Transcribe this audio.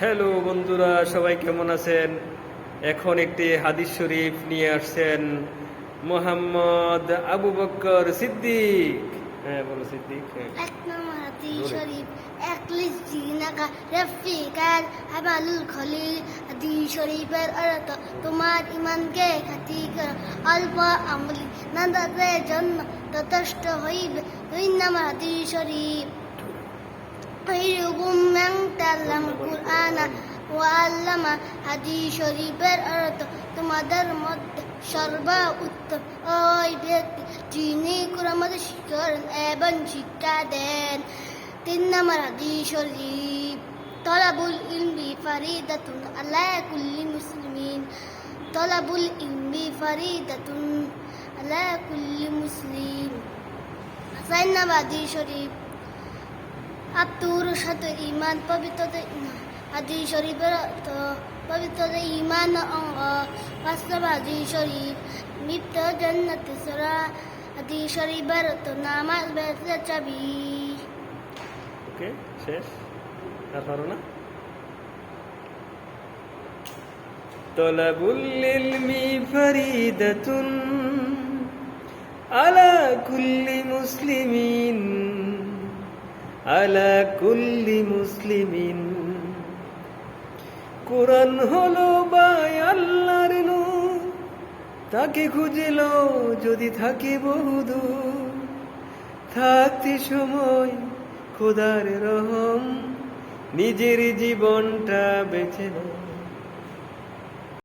Hello বন্ধুরা সবাই কেমন আছেন এখন একটি হাদিস শরীফ নিয়ে আসছেন মোহাম্মদ আবু বক্কর সিদ্দিক হ্যাঁ বলো সিদ্দিক হ্যাঁ এক নম্বর হাদিস জোরে। শরীফ একলিশ জিনাকা রফিকার হাবালুল খলিল হাদিস শরীফের অর্থ তোমার ইমানকে খাতি করো অল্প আমলি নাদাদের জন্য যথেষ্ট হইবে দুই নম্বর হাদিস শরীফ خيركم من تعلم القرآن আল্লামা হাদি শরীফের অর্থ তোমাদের মধ্যে সর্বা উত্তম। ওই ব্যক্তি যিনি কুরমাতে শিখরেন এবং শিক্ষা দেন, তিন নম্বর হাদি শরীফ, তলাবুল ইলমি ফারিদাতুন আল্লাহ কুল্লি মুসলিমিন। তলাবুল ইলমি ফারিদাতুন আল্লাহ কুল্লি মুসলিম। হাসাইনাবাদী শরীফ আত্মুর সাথে ইমান পবিত্রতা ইমান। হাজি শরীফের অর্থ পবিত্রতা ইমান অঙ্গ, বাস্তব হাজি শরীফ মৃত্য জন্নত সরা হাজি শরীফের অর্থ নামাজ বেসে চাবি। ওকে, শেষ। আর পারো না? তলাবুল ইলমি ফরিদাতুন আলা কুল্লি মুসলিমিন, আলা কুল্লি মুসলিমিন। কোরআন হলো বাই আল্লাহর নূর। তাকে খুঁজিল যদি থাকি বহুদূর থাকতে সময় খোদার রহম, নিজের জীবনটা বেছে নাও